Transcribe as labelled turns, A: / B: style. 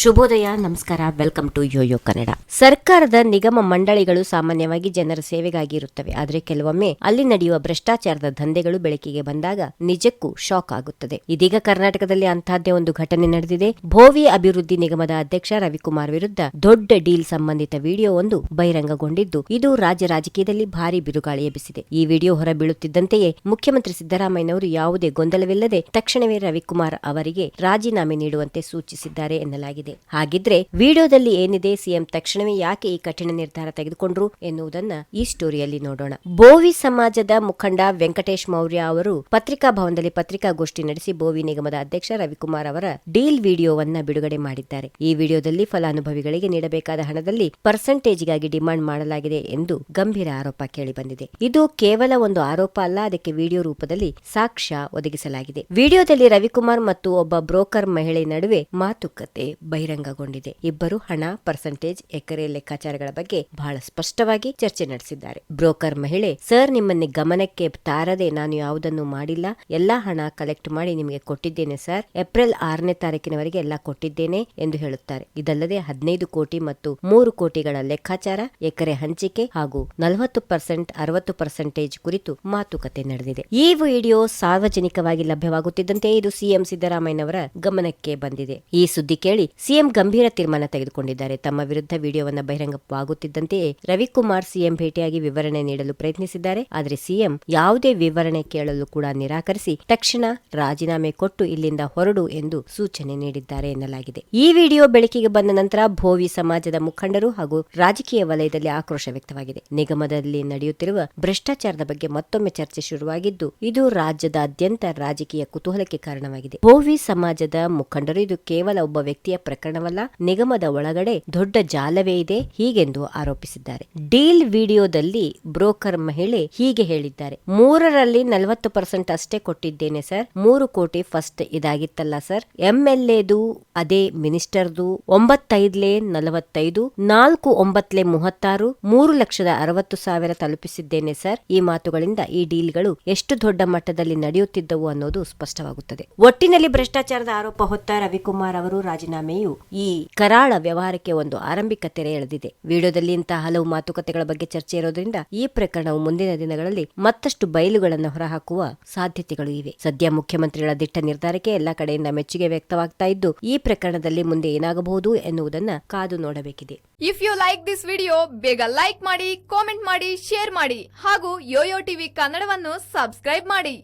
A: ಶುಭೋದಯ, ನಮಸ್ಕಾರ, welcome to Yoyo Kannada. ಸರ್ಕಾರದ ನಿಗಮ ಮಂಡಳಿಗಳು ಸಾಮಾನ್ಯವಾಗಿ ಜನರ ಸೇವೆಗಾಗಿ ಇರುತ್ತವೆ. ಆದರೆ ಕೆಲವೊಮ್ಮೆ ಅಲ್ಲಿ ನಡೆಯುವ ಭ್ರಷ್ಟಾಚಾರದ ದಂಧೆಗಳು ಬೆಳಕಿಗೆ ಬಂದಾಗ ನಿಜಕ್ಕೂ ಶಾಕ್ ಆಗುತ್ತದೆ. ಇದೀಗ ಕರ್ನಾಟಕದಲ್ಲಿ ಅಂತಹದ್ದೇ ಒಂದು ಘಟನೆ ನಡೆದಿದೆ. ಭೋವಿ ಅಭಿವೃದ್ಧಿ ನಿಗಮದ ಅಧ್ಯಕ್ಷ ರವಿಕುಮಾರ್ ವಿರುದ್ಧ ದೊಡ್ಡ ಡೀಲ್ ಸಂಬಂಧಿತ ವಿಡಿಯೋ ಒಂದು ಬಹಿರಂಗಗೊಂಡಿದ್ದು, ಇದು ರಾಜ್ಯ ರಾಜಕೀಯದಲ್ಲಿ ಭಾರಿ ಬಿರುಗಾಳಿ ಎಬ್ಬಿಸಿದೆ. ಈ ವಿಡಿಯೋ ಹೊರಬೀಳುತ್ತಿದ್ದಂತೆಯೇ ಮುಖ್ಯಮಂತ್ರಿ ಸಿದ್ದರಾಮಯ್ಯನವರು ಯಾವುದೇ ಗೊಂದಲವಿಲ್ಲದೆ ತಕ್ಷಣವೇ ರವಿಕುಮಾರ್ ಅವರಿಗೆ ರಾಜೀನಾಮೆ ನೀಡುವಂತೆ ಸೂಚಿಸಿದ್ದಾರೆ ಎನ್ನಲಾಗಿದೆ. ಹಾಗಿದ್ರೆ ವಿಡಿಯೋದಲ್ಲಿ ಏನಿದೆ, ಸಿಎಂ ತಕ್ಷಣವೇ ಯಾಕೆ ಈ ಕಠಿಣ ನಿರ್ಧಾರ ತೆಗೆದುಕೊಂಡ್ರು ಎನ್ನುವುದನ್ನ ಈ ಸ್ಟೋರಿಯಲ್ಲಿ ನೋಡೋಣ. ಬೋವಿ ಸಮಾಜದ ಮುಖಂಡ ವೆಂಕಟೇಶ್ ಮೌರ್ಯ ಅವರು ಪತ್ರಿಕಾ ಭವನದಲ್ಲಿ ಪತ್ರಿಕಾಗೋಷ್ಠಿ ನಡೆಸಿ ಬೋವಿ ನಿಗಮದ ಅಧ್ಯಕ್ಷ ರವಿಕುಮಾರ್ ಅವರ ಡೀಲ್ ವಿಡಿಯೋವನ್ನ ಬಿಡುಗಡೆ ಮಾಡಿದ್ದಾರೆ. ಈ ವಿಡಿಯೋದಲ್ಲಿ ಫಲಾನುಭವಿಗಳಿಗೆ ನೀಡಬೇಕಾದ ಹಣದಲ್ಲಿ ಪರ್ಸೆಂಟೇಜ್ಗಾಗಿ ಡಿಮಾಂಡ್ ಮಾಡಲಾಗಿದೆ ಎಂದು ಗಂಭೀರ ಆರೋಪ ಕೇಳಿಬಂದಿದೆ. ಇದು ಕೇವಲ ಒಂದು ಆರೋಪ ಅಲ್ಲ, ಅದಕ್ಕೆ ವಿಡಿಯೋ ರೂಪದಲ್ಲಿ ಸಾಕ್ಷ್ಯ ಒದಗಿಸಲಾಗಿದೆ. ವಿಡಿಯೋದಲ್ಲಿ ರವಿಕುಮಾರ್ ಮತ್ತು ಒಬ್ಬ ಬ್ರೋಕರ್ ಮಹಿಳೆ ನಡುವೆ ಮಾತುಕತೆ ಬಹಿರಂಗಗೊಂಡಿದೆ. ಇಬ್ಬರು ಹಣ ಪರ್ಸೆಂಟೇಜ್ ಎಕರೆ ಲೆಕ್ಕಾಚಾರಗಳ ಬಗ್ಗೆ ಬಹಳ ಸ್ಪಷ್ಟವಾಗಿ ಚರ್ಚೆ ನಡೆಸಿದ್ದಾರೆ. ಬ್ರೋಕರ್ ಮಹಿಳೆ, ಸರ್, ನಿಮ್ಮನ್ನೇ ಗಮನಕ್ಕೆ ತಾರದೆ ನಾನು ಯಾವುದನ್ನು ಮಾಡಿಲ್ಲ. ಎಲ್ಲಾ ಹಣ ಕಲೆಕ್ಟ್ ಮಾಡಿ ನಿಮಗೆ ಕೊಟ್ಟಿದ್ದೇನೆ, ಸರ್. ಏಪ್ರಿಲ್ ಆರನೇ ತಾರೀಕಿನವರೆಗೆ ಎಲ್ಲಾ ಕೊಟ್ಟಿದ್ದೇನೆ ಎಂದು ಹೇಳುತ್ತಾರೆ. ಇದಲ್ಲದೆ ಹದಿನೈದು ಕೋಟಿ ಮತ್ತು ಮೂರು ಕೋಟಿಗಳ ಲೆಕ್ಕಾಚಾರ, ಎಕರೆ ಹಂಚಿಕೆ ಹಾಗೂ ನಲವತ್ತು ಪರ್ಸೆಂಟ್ ಅರವತ್ತು ಪರ್ಸೆಂಟೇಜ್ ಕುರಿತು ಮಾತುಕತೆ ನಡೆದಿದೆ. ಈ ವಿಡಿಯೋ ಸಾರ್ವಜನಿಕವಾಗಿ ಲಭ್ಯವಾಗುತ್ತಿದ್ದಂತೆ ಇದು ಸಿಎಂ ಸಿದ್ದರಾಮಯ್ಯನವರ ಗಮನಕ್ಕೆ ಬಂದಿದೆ. ಈ ಸುದ್ದಿ ಕೇಳಿ ಸಿಎಂ ಗಂಭೀರ ತೀರ್ಮಾನ ತೆಗೆದುಕೊಂಡಿದ್ದಾರೆ. ತಮ್ಮ ವಿರುದ್ಧ ವಿಡಿಯೋವನ್ನು ಬಹಿರಂಗವಾಗುತ್ತಿದ್ದಂತೆಯೇ ರವಿಕುಮಾರ್ ಸಿಎಂ ಭೇಟಿಯಾಗಿ ವಿವರಣೆ ನೀಡಲು ಪ್ರಯತ್ನಿಸಿದ್ದಾರೆ. ಆದರೆ ಸಿಎಂ ಯಾವುದೇ ವಿವರಣೆ ಕೇಳಲು ಕೂಡ ನಿರಾಕರಿಸಿ ತಕ್ಷಣ ರಾಜೀನಾಮೆ ಕೊಟ್ಟು ಇಲ್ಲಿಂದ ಹೊರಡು ಎಂದು ಸೂಚನೆ ನೀಡಿದ್ದಾರೆ ಎನ್ನಲಾಗಿದೆ. ಈ ವಿಡಿಯೋ ಬೆಳಕಿಗೆ ಬಂದ ನಂತರ ಭೋವಿ ಸಮಾಜದ ಮುಖಂಡರು ಹಾಗೂ ರಾಜಕೀಯ ವಲಯದಲ್ಲಿ ಆಕ್ರೋಶ ವ್ಯಕ್ತವಾಗಿದೆ. ನಿಗಮದಲ್ಲಿ ನಡೆಯುತ್ತಿರುವ ಭ್ರಷ್ಟಾಚಾರದ ಬಗ್ಗೆ ಮತ್ತೊಮ್ಮೆ ಚರ್ಚೆ ಶುರುವಾಗಿದ್ದು, ಇದು ರಾಜ್ಯದಾದ್ಯಂತ ರಾಜಕೀಯ ಕುತೂಹಲಕ್ಕೆ ಕಾರಣವಾಗಿದೆ. ಭೋವಿ ಸಮಾಜದ ಮುಖಂಡರು, ಇದು ಕೇವಲ ಒಬ್ಬ ವ್ಯಕ್ತಿಯ ಪ್ರಕರಣವಲ್ಲ, ನಿಗಮದ ಒಳಗಡೆ ದೊಡ್ಡ ಜಾಲವೇ ಇದೆ ಹೀಗೆಂದು ಆರೋಪಿಸಿದ್ದಾರೆ. ಡೀಲ್ ವಿಡಿಯೋದಲ್ಲಿ ಬ್ರೋಕರ್ ಮಹಿಳೆ ಹೀಗೆ ಹೇಳಿದ್ದಾರೆ. ಮೂರರಲ್ಲಿ ನಲವತ್ತು ಪರ್ಸೆಂಟ್ ಅಷ್ಟೇ ಕೊಟ್ಟಿದ್ದೇನೆ ಸರ್. ಮೂರು ಕೋಟಿ ಫಸ್ಟ್ ಇದಾಗಿತ್ತಲ್ಲ ಸರ್. ಎಂಎಲ್ಎದು, ಅದೇ ಮಿನಿಸ್ಟರ್ದು ಒಂಬತ್ತೈದ್ಲೆ ನಲವತ್ತೈದು, ನಾಲ್ಕು ಒಂಬತ್ಲೆ ಮೂವತ್ತಾರು, ಮೂರು ಲಕ್ಷದ ಅರವತ್ತು ಸಾವಿರ ತಲುಪಿಸಿದ್ದೇನೆ ಸರ್. ಈ ಮಾತುಗಳಿಂದ ಈ ಡೀಲ್ಗಳು ಎಷ್ಟು ದೊಡ್ಡ ಮಟ್ಟದಲ್ಲಿ ನಡೆಯುತ್ತಿದ್ದವು ಅನ್ನೋದು ಸ್ಪಷ್ಟವಾಗುತ್ತದೆ. ಒಟ್ಟಿನಲ್ಲಿ ಭ್ರಷ್ಟಾಚಾರದ ಆರೋಪ ಹೊತ್ತ ರವಿಕುಮಾರ್ ಅವರು ರಾಜೀನಾಮೆಯು ಈ ಕರಾಳ ವ್ಯವಹಾರಕ್ಕೆ ಒಂದು ಆರಂಭಿಕ ತೆರೆ ಎಳೆದಿದೆ. ವಿಡಿಯೋದಲ್ಲಿ ಇಂತಹ ಹಲವು ಮಾತುಕತೆಗಳ ಬಗ್ಗೆ ಚರ್ಚೆ ಇರೋದ್ರಿಂದ ಈ ಪ್ರಕರಣವು ಮುಂದಿನ ದಿನಗಳಲ್ಲಿ ಮತ್ತಷ್ಟು ಬಯಲುಗಳನ್ನು ಹೊರಹಾಕುವ ಸಾಧ್ಯತೆಗಳು ಇವೆ. ಸದ್ಯ ಮುಖ್ಯಮಂತ್ರಿಗಳ ದಿಟ್ಟ ನಿರ್ಧಾರಕ್ಕೆ ಎಲ್ಲ ಕಡೆಯಿಂದ ಮೆಚ್ಚುಗೆ ವ್ಯಕ್ತವಾಗ್ತಾ ಇದ್ದು, ಈ ಪ್ರಕರಣದಲ್ಲಿ ಮುಂದೆ ಏನಾಗಬಹುದು ಎನ್ನುವುದನ್ನ ಕಾದು ನೋಡಬೇಕಿದೆ.
B: If you like this video ಬೇಗ ಲೈಕ್ ಮಾಡಿ ಕಾಮೆಂಟ್ ಮಾಡಿ ಶೇರ್ ಮಾಡಿ ಹಾಗೂ ಯೋಯೋ ಟಿವಿ ಕನ್ನಡವನ್ನು ಸಬ್ಸ್ಕ್ರೈಬ್ ಮಾಡಿ.